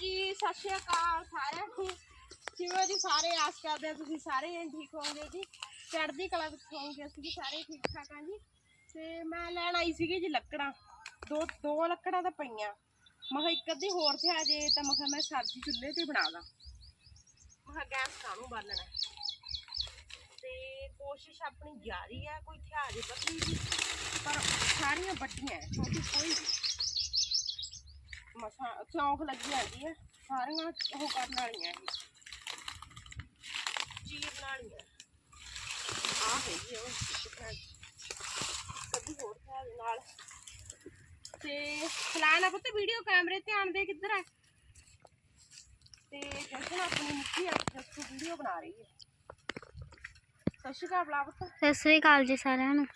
ਜੀ ਸਤਿ ਸ਼੍ਰੀ ਅਕਾਲ ਸਾਰਿਆਂ ਨੂੰ। ਜਿਵੇਂ ਜੀ ਸਾਰੇ ਆਸ ਕਰਦੇ ਆ ਤੁਸੀਂ ਸਾਰੇ ਠੀਕ ਹੋਵੋਗੇ ਜੀ। ਚੜ੍ਹਦੀ ਕਲਾ ਵਿੱਚ ਹੋਵੋਗੇ ਅਸੀਂ ਵੀ ਸਾਰੇ ਠੀਕ ਠਾਕ ਹਾਂ ਜੀ। ਤੇ ਮੈਂ ਲੈਣ ਆਈ ਸੀਗੀ ਜੀ ਲੱਕੜਾਂ। ਦੋ ਦੋ ਲੱਕੜਾਂ ਤਾਂ ਪਈਆਂ। ਮੈਂ ਕਿਹਾ ਇੱਕ ਅੱਧੀ ਹੋਰ ਤੇ ਆ ਜੇ ਤਾਂ ਮੈਂ ਕਿਹਾ ਮੈਂ ਸਬਜ਼ੀ ਚੁੱਲ੍ਹੇ ਤੇ ਬਣਾ ਦਾਂ। ਮੈਂ ਕਿਹਾ ਗੈਸ ਕਾਹਨੂੰ ਬਾਲਣਾ ਤੇ ਕੋਸ਼ਿਸ਼ ਆਪਣੀ ਜਾਰੀ ਆ ਕੋਈ ਥਿਆ ਜੇ ਪਤਲੀ ਜੀ ਪਰ ਸਾਰੀਆਂ ਵੱਡੀਆਂ ਹੈ, ਛੋਟੀ ਕੋਈ ਮਸਾ ਚੌਂਕ ਲੱਗੀ ਜਾਂਦੀ ਹੈ ਸਾਰੀਆਂ ਉਹ ਕਰਨ ਵਾਲੀਆਂ ਇਹ ਚੀਰ ਵਾਲੀਆਂ ਆ। ਹੈਗੀ ਉਹ ਕਦੀ ਹੋਰ ਖਾ ਨਾਲ। ਤੇ ਫਲਾਣਾ ਪੁੱਤ ਵੀਡੀਓ ਕੈਮਰੇ ਧਿਆਨ ਦੇ ਕਿੱਧਰ ਹੈ ਤੇ ਜਸ਼ਨ ਆਪਣੀ ਨਿੱਕੀ ਜਸੂ ਵੀਡੀਓ ਬਣਾ ਰਹੀ ਹੈ ਸਤਿ ਸ਼੍ਰੀ ਅਕਾਲ ਬਲਾ ਪੁੱਤ। ਸਤਿ ਸ੍ਰੀ ਅਕਾਲ ਜੀ ਸਾਰਿਆਂ ਨੂੰ।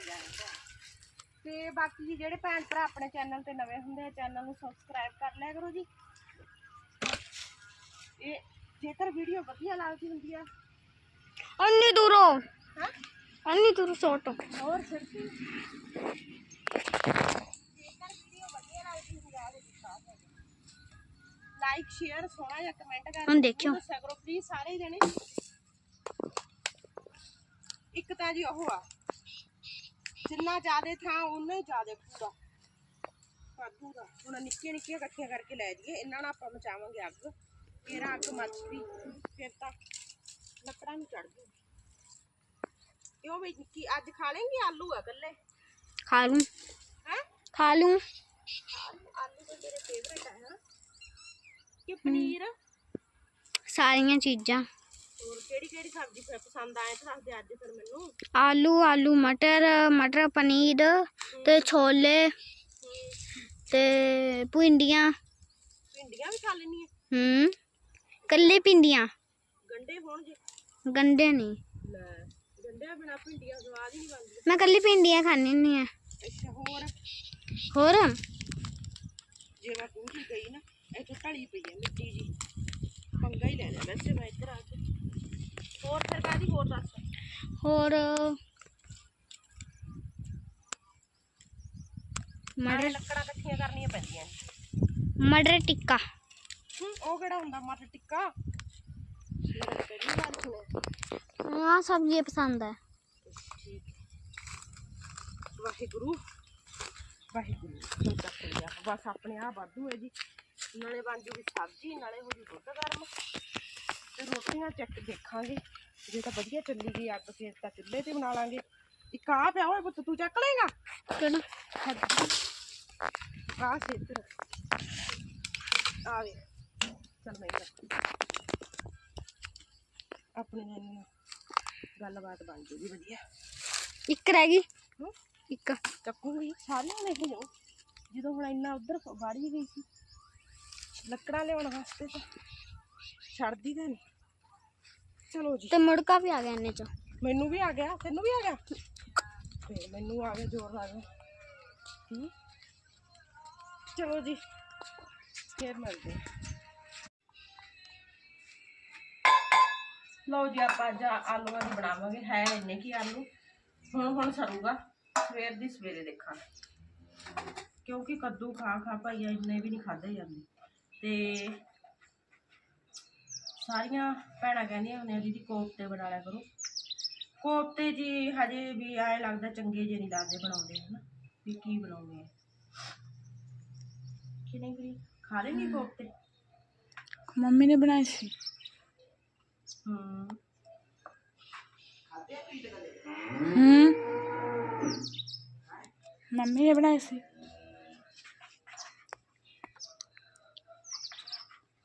ਗਿਆ ਇਹਦਾ। ਤੇ ਬਾਕੀ ਜੀ ਜਿਹੜੇ ਭੈਣ ਭਰਾ ਆਪਣੇ ਚੈਨਲ ਤੇ ਨਵੇਂ ਹੁੰਦੇ ਆ ਚੈਨਲ ਨੂੰ ਸਬਸਕ੍ਰਾਈਬ ਕਰ ਲਿਆ ਕਰੋ ਜੀ। ਇਹ ਜੇਕਰ ਵੀਡੀਓ ਵਧੀਆ ਲੱਗਦੀ ਹੁੰਦੀ ਆ। ਅੰਨੀ ਦੂਰੋਂ। ਹਾਂ? ਅੰਨੀ ਦੂਰੋਂ ਸੋਟੋ ਹੋਰ ਸਿਰਫੀ ਜੇਕਰ ਵੀਡੀਓ ਵਧੀਆ ਲੱਗਦੀ ਹੁੰਦੀ ਆ ਲਾਈਕ ਸ਼ੇਅਰ ਸੋਹਣਾ ਜਿਹਾ ਕਮੈਂਟ ਕਰਕੇ ਹੁਣ ਦੇਖਿਓ। ਜ਼ਰੂਰ ਦੱਸਿਆ ਕਰੋ ਪਲੀਜ਼ ਸਾਰੇ ਜਣੇ। ਇੱਕ ਤਾਂ ਜੀ ਉਹ ਆ। ਜਿੰਨਾ ਜ਼ਿਆਦੇ ਥਾਂ ਉਨਾ ਹੀ ਜ਼ਿਆਦੇ ਪੂਰਾ ਵਾਧੂ ਦਾ ਹੁਣ ਨਿੱਕੀਆਂ ਨਿੱਕੀਆਂ ਇਕੱਠੀਆਂ ਕਰਕੇ ਲੈ ਜਾਈਏ ਇਹਨਾਂ ਨਾਲ ਆਪਾਂ ਮਚਾਵਾਂਗੇ ਅੱਗ ਫਿਰ ਅੱਗ ਮੱਚਦੀ ਫਿਰ ਤਾਂ ਲੱਕੜਾਂ ਨੂੰ ਚੜ ਜੂ ਇਹ ਉਹ ਵੀ ਨਿੱਕੀ ਅੱਜ ਖਾ ਲੇਂਗੇ ਆਲੂ ਆ ਇਕੱਲੇ ਖਾ ਲੂੰ ਹੈ ਖਾ ਲੂੰ ਆਲੂ ਆਲੂ ਤਾਂ ਮੇਰੇ ਫੇਵਰੇਟ ਹੈ ਹਾਂ ਕਿ ਪਨੀਰ ਸਾਰੀਆਂ ਚੀਜ਼ਾਂ ਹੋਰ ਕਿਹੜੀ ਕਿਹੜੀ ਸਬਜ਼ੀ ਫਿਰ ਪਸੰਦ ਆਏ ਤਾਂ ਦੱਸ ਦੇ ਅੱਜ ਫਿਰ ਮੈਨੂੰ। ਆਲੂ ਆਲੂ ਮਟਰ ਮਟਰ ਪਨੀਰ ਤੇ ਛੋਲੇ ਤੇ ਭਿੰਡੀਆਂ। ਭਿੰਡੀਆਂ ਵੀ ਖਾ ਲੈਣੀ ਹੈ ਹੂੰ ਕੱਲੇ ਭਿੰਡੀਆਂ। ਗੰਡੇ ਹੋਣ ਜੇ? ਗੰਡੇ ਨਹੀਂ। ਲੈ ਗੰਡਿਆਂ ਬਿਨਾ ਭਿੰਡੀਆਂ ਸਵਾਦ ਹੀ ਨਹੀਂ ਬਣਦੀਆਂ। ਮੈਂ ਕੱਲੀ ਭਿੰਡੀਆਂ ਖਾਣੀ ਹੁੰਦੀ ਆ। ਅੱਛਾ ਹੋਰ? ਹੋਰ? ਜੇ ਮੈਂ ਪੂਰੀ ਗਈ ਨਾ ਤੋਂ ਢਲੀ ਪਈ ਹੈ ਮਿੱਟੀ ਜੀ। ਪੰਗਾ ਹੀ ਲੈ ਲਿਆ ਵੈਸੇ ਮੈਂ ਇੱਧਰ ਆ ਕੇ। ਹੋਰ ਫਿਰ ਕਾਦੀ ਹੋਰ ਦੱਸ ਹੋਰ ਨਾਲੇ ਮਟਰ ਲੱਕੜਾਂ ਇਕੱਠੀਆਂ ਕਰਨੀਆਂ ਪੈਂਦੀਆਂ ਨੇ। ਮਟਰ ਟਿੱਕਾ ਹੂੰ, ਉਹ ਕਿਹੜਾ ਹੁੰਦਾ ਮਟਰ ਟਿੱਕਾ ਮੈਂ ਤਾਂ ਪਹਿਲੀ ਵਾਰ ਸੁਣਿਆ ਆ ਸਬਜ਼ੀ ਪਸੰਦ ਹੈ ਠੀਕ ਵਾਹਿਗੁਰੂ ਵਾਹਿਗੁਰੂ ਹੁਣ ਤੱਕ ਲਿਆ ਬਸ ਆਪਣੇ ਆ ਵਾਧੂ ਹੈ ਜੀ ਨਾਲੇ ਬਣ ਜੂਗੀ ਸਬਜ਼ੀ ਨਾਲੇ ਹੋ ਜੂ ਦੁੱਧ ਗਰਮ ਤੇ ਰੋਟੀਆਂ ਚੱਕ ਦੇਖਾਂਗੇ। ਜੇ ਤਾਂ ਵਧੀਆ ਚੱਲੀ ਗਈ ਅੱਗ ਫੇਰ ਤਾਂ ਚੁੱਲ੍ਹੇ ਤੇ ਬਣਾ ਲਾਂਗੇ। ਇੱਕ ਆ ਪਿਆ ਓਏ ਪੁੱਤ ਤੂੰ ਚੱਕ ਲੇਗਾ ਕਿਹੜਾ ਆ। ਸੇਤਰ ਆ ਵੇ ਚੱਲ ਮੈਂ ਚੱਕ ਆਪਣੇ ਨਾਲ ਗੱਲਬਾਤ ਬਣ ਜੂਗੀ ਵਧੀਆ। ਇੱਕ ਰਹਿ ਗਈ। ਇੱਕ। ਚੱਕੂਗੀ। ਸਾਰੀਆਂ ਲੈ ਕੇ ਜਾਓ ਜਦੋਂ ਹੁਣ ਇੰਨਾ ਉਧਰ ਵਾੜੀ ਗਈ ਸੀ ਲੱਕੜਾਂ ਲਿਆਉਣ ਵਾਸਤੇ ਤਾਂ ਛੱਡਦੀ ਤਾਂ ਨਹੀਂ ਚਲੋ ਜੀ। ਤੇ ਮੁੜਕਾ ਵੀ ਆ ਗਿਆ ਇਹਨੇ ਚ। ਮੈਨੂੰ ਵੀ ਆ ਗਿਆ ਤੈਨੂੰ ਵੀ ਆ ਗਿਆ? ਤੇ ਮੈਨੂੰ ਆ ਗਿਆ ਜ਼ੋਰ ਲਾ ਗਿਆ ਚਲੋ ਜੀ ਫੇਰ ਮਿਲਦੇ। ਲਓ ਜੀ ਆਪਾਂ ਅੱਜ ਆਲੂਆਂ ਦੀ ਬਣਾਵਾਂਗੇ। ਹੈ ਇੰਨੇ ਕੀ ਆਲੂ? ਹੁਣ ਹੁਣ ਸਰੂਗਾ। ਸਵੇਰ ਦੀ ਸਵੇਰੇ ਦੇਖਾਂਗੇ। ਕਿਉਂਕਿ ਕੱਦੂ ਖਾ ਖਾ ਭਾਈ ਇੰਨੇ ਵੀ ਨਹੀਂ ਖਾਦੇ ਜਾਂਦੇ। ਤੇ ਸਾਰੀਆਂ ਭੈਣਾਂ ਕਹਿੰਦੀਆਂ ਹੁੰਦੀਆਂ ਦੀਦੀ ਕੋਫਤੇ ਬਣਾ ਲਿਆ ਕਰੋ। ਕੋਫਤੇ ਜੀ ਹਜੇ ਵੀ ਐ ਲੱਗਦਾ ਚੰਗੇ ਜੇ ਨਹੀਂ ਲੱਗਦੇ ਬਣਾਉਂਦੇ ਹਨਾ? ਵੀ ਕੀ ਬਣਾਉਂਦੇ ਆ? ਵੀ ਖਾ ਕੋਫਤੇ? ਮੰਮੀ ਨੇ ਬਣਾਏ ਸੀ। ਹੂੰ ਹੂੰ ਮੰਮੀ ਨੇ ਬਣਾਏ ਸੀ।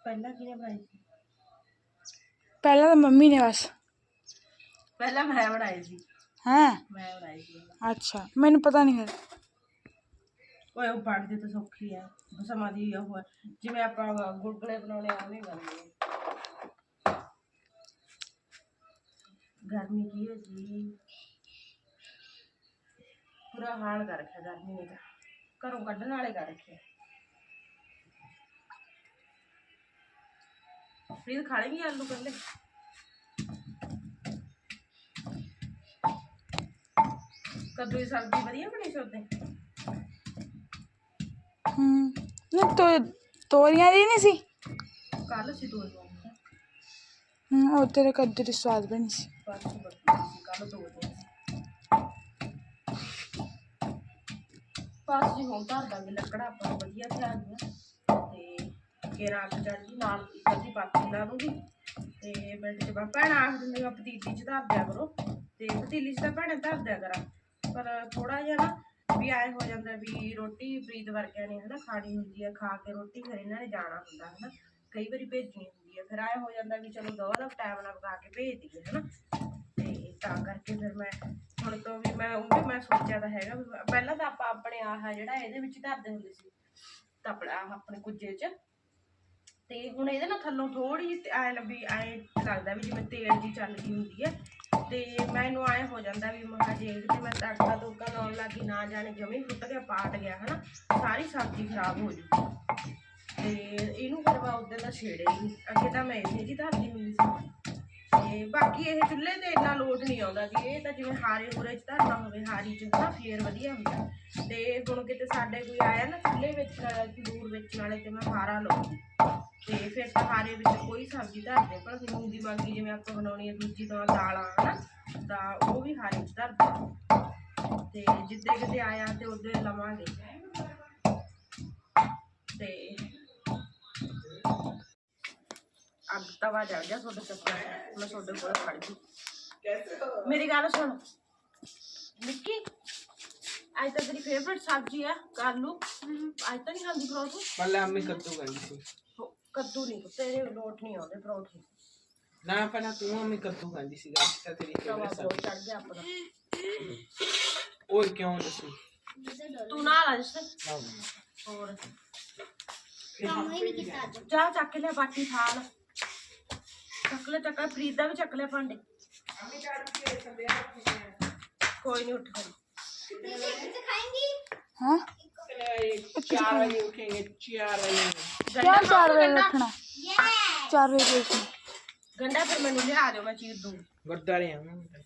ਪਹਿਲਾਂ ਕਿਹਨੇ ਬਣਾਈ ਸੀ? ਪਹਿਲਾਂ ਤਾਂ ਮੰਮੀ ਨੇ ਬਸ ਪਹਿਲਾਂ ਮੈਂ ਬਣਾਈ ਸੀ ਹਾਂ ਮੈਂ ਬਣਾਈ ਸੀ ਅੱਛਾ ਮੈਨੂੰ ਪਤਾ ਨਹੀਂ ਫਿਰ ਓਏ ਉਹ ਬਣਦੇ ਤਾਂ ਸੌਖੀ ਆ ਸਮਾਂ ਦੀ ਉਹ ਆ। ਜਿਵੇਂ ਆਪਾਂ ਗੁਲਗੁਲੇ ਬਣਾਉਣੇ ਆ ਉਵੇਂ ਬਣਦੇ ਆ ਗਰਮੀ ਕੀ ਹੈ ਜੀ ਪੂਰਾ ਹਾਲ ਕਰ ਰੱਖਿਆ ਗਰਮੀ ਨੇ ਤਾਂ ਘਰੋਂ ਕੱਢਣ ਵਾਲੇ ਕਰ ਰੱਖਿਆ ਫਿਰ ਖਾ ਲੇਂਗੀ ਆਲੂ ਕੱਲੇ ਕੱਦੂ ਦੀ ਸਬਜ਼ੀ ਵਧੀਆ ਬਣੀ ਸੀ ਉਹਦੇ ਹੂੰ ਨਾ ਤੋ ਤੋਰੀਆਂ ਦੀ ਨਹੀਂ ਸੀ ਕੱਲ ਸੀ ਦੋ ਦਿਨ ਹੂੰ ਉਹ ਤੇਰੇ ਕੱਦੂ ਦੀ ਸਵਾਦ ਬਣੀ ਸੀ ਪਰਸੋਂ ਬੱਤੀ ਸੀ ਕੱਲ ਦੋ ਕੇਰਾ ਅੱਗ ਚੜ ਨਾਲ ਇੱਕ ਅੱਧੀ ਲਾ ਦੂੰਗੀ ਤੇ ਮਿੰਟ ਚ ਭੈਣ ਆਖ ਦਿੰਦੀ ਪਤੀਲੀ ਚ ਧਰ ਦਿਆ ਕਰੋ। ਤੇ ਪਤੀਲੀ ਚ ਤਾਂ ਭੈਣੇ ਧਰ ਦਿਆ ਕਰਾਂ। ਪਰ ਥੋੜਾ ਜਿਹਾ ਨਾ ਵੀ ਆਏ ਹੋ ਜਾਂਦਾ ਵੀ ਰੋਟੀ ਪ੍ਰੀਤ ਵਰਗਿਆਂ ਨੇ ਹਨਾ ਖਾਣੀ ਹੁੰਦੀ ਹੈ ਖਾ ਕੇ ਰੋਟੀ ਫਿਰ ਇਹਨਾਂ ਨੇ ਜਾਣਾ ਹੁੰਦਾ ਹਨਾ। ਕਈ ਵਾਰੀ ਭੇਜਣੀ ਹੁੰਦੀ ਹੈ ਫਿਰ ਆਏ ਹੋ ਜਾਂਦਾ ਵੀ ਚਲੋ ਦੋ ਦਾ ਟਾਈਮ ਨਾਲ ਪਕਾ ਕੇ ਭੇਜ ਦਈਏ ਹਨਾ। ਤੇ ਤਾਂ ਕਰਕੇ ਫਿਰ ਮੈਂ ਹੁਣ ਤੋਂ ਵੀ ਮੈਂ ਉਹ ਵੀ ਮੈਂ ਸੋਚਿਆ ਤਾਂ ਹੈਗਾ ਵੀ ਪਹਿਲਾਂ ਤਾਂ ਆਪਾਂ ਆਪਣੇ ਆਹ ਜਿਹੜਾ ਇਹਦੇ ਵਿੱਚ ਧਰਦੇ ਹੁੰਦੇ ਸੀ, ਤਪੜਾ ਆਹ ਆਪਣੇ ਕੁੱਜੇ 'ਚ। ਤੇ ਹੁਣ ਇਹਦੇ ਨਾਲ ਥੱਲੋਂ ਥੋੜੀ ਜਿਹੀ ਐ ਲੱਭੀ ਐ ਲੱਗਦਾ ਵੀ ਜਿਵੇਂ ਤੇਲ ਜੀ ਚੱਲਦੀ ਹੁੰਦੀ ਹੈ ਤੇ ਮੈਨੂੰ ਐ ਹੋ ਜਾਂਦਾ ਵੀ ਮਹਾ ਜੇ ਤੇ ਮੈਂ ਤੜਕਾ ਤੁੜਕਾ ਲਾਉਣ ਲੱਗੀ ਨਾ ਜਾਣੇ ਜਮੀ ਫੁੱਟ ਗਿਆ, ਪਾਟ ਗਿਆ, ਹਨਾ। ਸਾਰੀ ਸਬਜ਼ੀ ਖਰਾਬ ਹੋ ਜੂ। ਤੇ ਇਹਨੂੰ ਫਿਰ ਮੈਂ ਉਦੋਂ ਦਾ ਛੇੜੇ ਹੀ ਅੱਗੇ ਤਾਂ ਮੈਂ ਇਹਦੇ ਜੀ ਧਰਦੀ ਹੁੰਦੀ ਸੀ। ਤੇ ਬਾਕੀ ਇਹ ਚੁੱਲ੍ਹੇ ਤੇ ਇੰਨਾ ਲੋਟ ਨਹੀਂ ਆਉਂਦਾ ਜੀ। ਇਹ ਤਾਂ ਜਿਵੇਂ ਹਾਰੇ ਹੂਰੇ ਚ ਧਰਨਾ ਹੋਵੇ ਹਾਰੀ ਚ ਨਾ ਫੇਰ ਵਧੀਆ ਹੁੰਦਾ। ਤੇ ਹੁਣ ਕਿਤੇ ਸਾਡੇ ਕੋਈ ਆਇਆ ਨਾ ਚੁੱਲ੍ਹੇ ਵਿੱਚ ਨਾਲੇ ਤੰਦੂਰ ਵਿੱਚ, ਨਾਲੇ ਤੇ ਮੈਂ ਹਾਰਾ ਲਊਂਗੀ ਤੇ ਫਿਰ ਤਾਂ ਹਾਰੇ ਵਿੱਚ ਕੋਈ ਸਬਜ਼ੀ ਧਰਦੇ ਪਰ ਮੂੰਗੀ ਮਾਂਗੀ ਜਿਵੇਂ ਆਪਾਂ ਬਣਾਉਣੀ ਹੈ ਦੂਜੀ ਤਰ੍ਹਾਂ ਦਾਲਾਂ, ਹਨਾ? ਤਾਂ ਉਹ ਵੀ ਹਾਰੇ ਚ ਧਰਦੇ ਤੇ ਜਿੱਦੇ ਕਿਤੇ ਆਇਆ ਤੇ ਉਹਦੇ ਲਵਾਂਗੇ। ਤੇ ਅੱਗ ਤਵਾ ਜਲ ਗਿਆ ਤੁਹਾਡੇ ਚੱਕਰ ਮੈਂ ਤੁਹਾਡੇ ਕੋਲ ਖੜ ਗਈ ਮੇਰੀ ਗੱਲ ਸੁਣ ਨਿੱਕੀ ਅੱਜ ਤਾਂ ਤੇਰੀ ਫੇਵਰਟ ਸਬਜ਼ੀ ਆ ਕਾਲੂ ਅੱਜ ਤਾਂ ਨਹੀਂ ਖਾਂਦੀ ਪਰੌਂਠੀ ਪਹਿਲੇ ਅੰਮੀ ਕੱਦੂ ਕਹਿੰਦੀ ਸੀ ਹੋ- ਕੱਦੂ ਨਹੀਂ ਤੇਰੇ ਲੋਟ ਨਹੀਂ ਆਉਂਦੇ ਪਰੌਂਠੇ ਨਾ ਪਹਿਲਾਂ ਤੂੰ ਅੰਮੀ ਕੱਦੂ ਕਹਿੰਦੀ ਸੀ ਅੱਜ ਤਾਂ ਤੇਰੀ ਤਵਾ ਫੇਵਰਟ ਬਹੁਤ ਚੜ ਗਿਆ ਆਪਣਾ ਓਏ ਕਿਉਂ ਦੱਸੀ ਤੂੰ ਨਾਲ ਆ ਜਿਸ ਨਾ ਹੋਰ ਕੰਮ ਹੀ ਨਹੀਂ ਕੀਤਾ ਅੱਜ ਜਾ ਚੱਕ ਲੈ ਚੱਕ ਲੈ ਫਰੀਦ ਦਾ ਵੀ ਚੱਕ ਲਿਆ ਭਾਂਡੇ। ਕੋਈ ਨਹੀਂ ਉੱਠ ਖੜੀ। ਹਾਂ? ਚਾਰ ਵਜੇ ਉਠेंगे ਚਾਰ ਵਜੇ ਗੰਡਾ ਕਿਉਂ ਚਾਰ ਵਜੇ ਗੰਡਾ? ਰੱਖਣਾ ਚਾਰ ਵਜੇ ਦੇਖਣਾ ਗੰਡਾ ਫਿਰ ਮੈਨੂੰ ਲਿਆ ਦਿਓ ਮੈਂ ਚੀਰ ਦੂੰ ਗੁਰਦਾਰੇ ਆਵਾਂਗੇ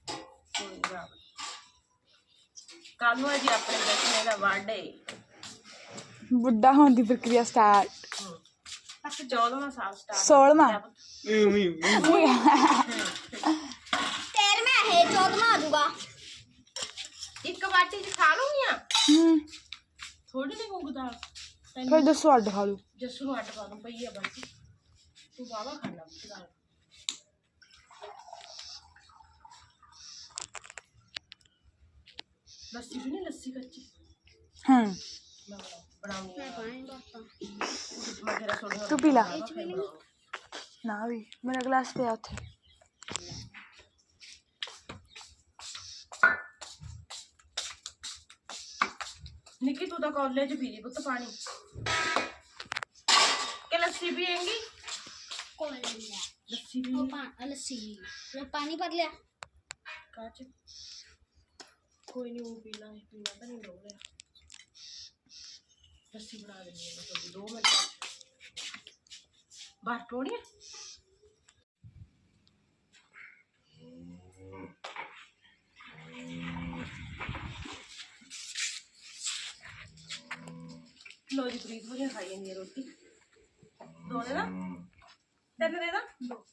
ਕੱਲ ਨੂੰ। ਹੈ ਜੀ ਆਪਣੇ ਬੈਠਣੇ ਦਾ ਬਰਥਡੇ ਬੁੱਢਾ ਹੋਣ ਦੀ ਪ੍ਰਕਿਰਿਆ ਸਟਾਰਟ 14ਵਾਂ ਸਾਲ ਸਟਾਰਟ ਸੋਲਵਾਂ? ਤੇਰ ਮੈਂ ਹੈ ਚੌਦਵਾਂ ਆ ਜਾਊਗਾ ਇੱਕ ਬਾਟੀ ਚ ਖਾ ਲੂੰਗੀਆਂ ਹੂੰ। ਥੋੜੀ ਨਹੀਂ ਮੂੰਗ ਦਾਲ ਤੈਨੂੰ ਫਿਰ ਦੱਸੋ ਅੱਡ ਖਾ ਲੂ ਜੱਸੂ ਨੂੰ ਅੱਡ ਪਾ ਦੂੰ ਪਈ ਆ ਬਸ। ਤੂੰ ਬਾਵਾ ਖਾਣਾ ਮੂੰਗ ਦਾਲ ਲੱਸੀ ਵੀ ਨਹੀਂ ਲੱਸੀ ਕੱਚੀ? ਹੂੰ। ਮੈਂ ਬਣਾਉਣੀ ਆ ਪਾਣੀ ਬੋਤਲ ਮੈਂ ਤੇਰਾ ਥੋੜੀ ਤੂੰ ਪੀ ਲਾ ਨਾ ਵੀ ਮੇਰਾ ਗਲਾਸ ਪਿਆ ਉੱਥੇ ਨਿੱਕੀ ਤੂੰ ਤਾਂ ਕਾਲਜ ਪੀ ਲਈ ਪੁੱਤ ਪਾਣੀ ਕਿ ਲੱਸੀ ਪੀਏਂਗੀ ਕੋਲ ਲਿਆ ਲੱਸੀ ਵੀ ਉਹ ਪਾਣੀ ਲੱਸੀ ਮੈਂ ਪਾਣੀ ਭਰ ਲਿਆ ਕਾਚ ਕੋਈ ਨਹੀਂ ਉਹ ਪੀਣਾ ਹੈ ਪੀਣਾ ਤਾਂ ਨਹੀਂ ਰੋ ਰਿਹਾ ਲੱਸੀ ਬਣਾ ਦੇਣੀ ਹੈ ਤੁਹਾਡੀ ਦੋ ਮਿੰਟ ਬਾਹਰ ਟੋਣੀ ਲੋ ਜੀ, ਪ੍ਰੀਤ ਵਧੀਆ ਖਾਈ ਜਾਂਦੀ ਹੈ ਰੋਟੀ। ਦੋ ਦੇ ਨਾ? ਤਿੰਨ ਦੇ ਦਾ ਦੋ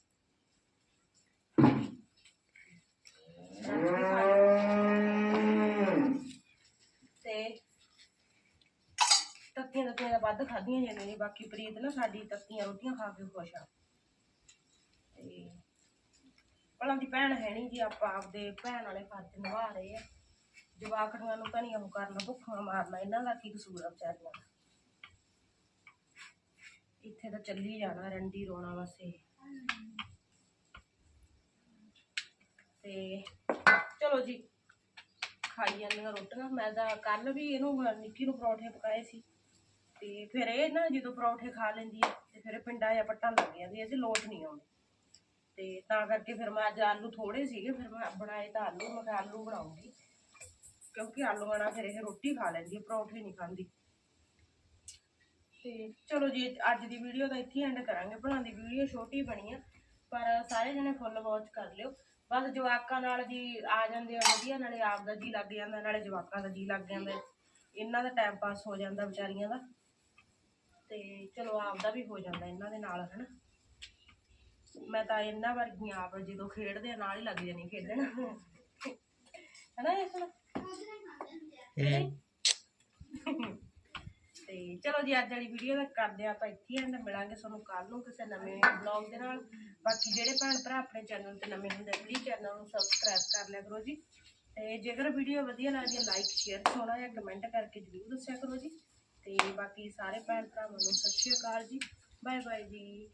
ਤੇ ਤੱਤੀਆਂ ਵੱਧ ਖਾਧੀਆਂ ਜਾਂਦੀਆਂ ਨੇ ਬਾਕੀ ਪ੍ਰੀਤ ਨਾ ਸਾਡੀ ਤੱਤੀਆਂ ਰੋਟੀਆਂ ਖਾ ਕੇ ਖੁਸ਼ ਆ। ਤੇ ਭਲਾ ਦੀ ਭੈਣ ਹੈ ਨਹੀਂ ਜੀ, ਆਪਾਂ ਆਪਦੇ ਭੈਣ ਵਾਲੇ ਫਰਜ਼ ਨਿਭਾ ਰਹੇ ਆ। ਜਵਾਕੜੀਆਂ ਨੂੰ ਤਾਂ ਨਹੀਂ ਉਹ ਕਰਨਾ ਭੁੱਖਾਂ ਮਾਰਨਾ, ਇਹਨਾਂ ਦਾ ਕੀ ਕਸੂਰ ਆ ਵਿਚਾਰੀਆਂ ਦਾ। ਇੱਥੇ ਤਾਂ ਚੱਲੀ ਜਾਣਾ, ਰੰਡੀ ਰੋਣਾ ਵਸੇ ਤੇ ਚਲੋ ਜੀ, ਖਾਈ ਜਾਂਦੀਆਂ ਰੋਟੀਆਂ। ਮੈਂ ਤਾਂ ਕੱਲ ਵੀ ਇਹਨੂੰ, ਨਿੱਕੀ ਨੂੰ ਪਰੌਂਠੇ ਪਕਾਏ ਸੀ। ਤੇ ਫਿਰ ਇਹ ਨਾ ਜਦੋਂ ਪਰੌਂਠੇ ਖਾ ਲੈਂਦੀ ਹੈ ਤੇ ਫਿਰ ਪਿੰਡਾਂ ਜਾਂ ਪੱਟਾਂ ਲੱਗ ਜਾਂਦੀ ਇਹਦੇ ਲੋਟ ਨਹੀਂ ਆਉਂਦੀ। ਤੇ ਤਾਂ ਕਰਕੇ ਫਿਰ ਮੈਂ ਅੱਜ ਆਲੂ ਥੋੜੇ ਸੀਗੇ ਫਿਰ ਮੈਂ ਬਣਾਏ ਤਾਂ ਆਲੂ ਮੈਂ ਕਿਹਾ ਆਲੂ ਬਣਾਉਂਗੀ। ਕਿਉਂਕਿ ਆਲੂਆਂ ਨਾਲ ਫਿਰ ਇਹ ਰੋਟੀ ਖਾ ਲੈਂਦੀ ਹੈ ਪਰੌਂਠੇ ਨਹੀਂ ਖਾਂਦੀ। ਤੇ ਚਲੋ ਜੀ ਅੱਜ ਦੀ ਵੀਡੀਓ ਦਾ ਇੱਥੇ ਐਂਡ ਕਰਾਂਗੇ। ਭਲਾਂ ਦੀ ਵੀਡੀਓ ਛੋਟੀ ਬਣੀ ਆ ਪਰ ਸਾਰੇ ਜਣੇ ਫੁੱਲ ਵਾਚ ਕਰ ਲਿਓ। ਬਸ ਜਵਾਕਾਂ ਨਾਲ ਜੀ ਆ ਜਾਂਦੇ ਆ ਵਧੀਆ ਨਾਲੇ ਆਪ ਦਾ ਜੀ ਲੱਗ ਜਾਂਦਾ ਨਾਲੇ ਜਵਾਕਾਂ ਦਾ ਜੀ ਲੱਗ ਜਾਂਦਾ। ਇਹਨਾਂ ਦਾ ਟਾਈਮ ਪਾਸ ਹੋ ਜਾਂਦਾ ਵਿਚਾਰੀਆਂ ਦਾ। ਤੇ ਚਲੋ ਆਪ ਦਾ ਵੀ ਹੋ ਜਾਂਦਾ ਇਹਨਾਂ ਦੇ ਨਾਲ ਹਨਾ। ਮੈਂ ਤਾਂ ਇਹਨਾਂ ਵਰਗੀਆਂ ਆਪ ਜਦੋਂ ਖੇਡਦੇ ਆ ਨਾਲ ਹੀ ਲੱਗ ਜਾਣੀ ਖੇਡਣ। ਹਨਾ ਇਸ ਨੂੰ ਤੇ ਚਲੋ ਜੀ ਅੱਜ ਵਾਲੀ ਵੀਡੀਓ ਦਾ ਕਰਦੇ ਆਪਾਂ ਇੱਥੇ ਐਂਡ ਮਿਲਾਂਗੇ ਤੁਹਾਨੂੰ ਕੱਲ ਨੂੰ ਕਿਸੇ ਨਵੇਂ ਬਲੌਗ ਦੇ ਨਾਲ। ਬਾਕੀ ਜਿਹੜੇ ਭੈਣ ਭਰਾ ਆਪਣੇ ਚੈਨਲ ਤੇ ਨਵੇਂ ਹੁੰਦੇ ਪਲੀਜ਼ ਚੈਨਲ ਨੂੰ ਸਬਸਕ੍ਰਾਈਬ ਕਰ ਲਿਆ ਕਰੋ ਜੀ। ਤੇ ਜੇਕਰ ਵੀਡੀਓ ਵਧੀਆ ਲੱਗਦੀ ਹੈ ਲਾਈਕ ਸ਼ੇਅਰ ਥੋੜਾ ਜਿਹਾ ਕਮੈਂਟ ਕਰਕੇ ਜਰੂਰ ਦੱਸਿਆ ਕਰੋ ਜੀ। ਤੇ ਬਾਕੀ ਸਾਰੇ ਭੈਣ ਭਰਾਵਾਂ ਨੂੰ ਸਤਿ ਸ਼੍ਰੀ ਅਕਾਲ ਜੀ। ਬਾਏ ਬਾਏ ਜੀ।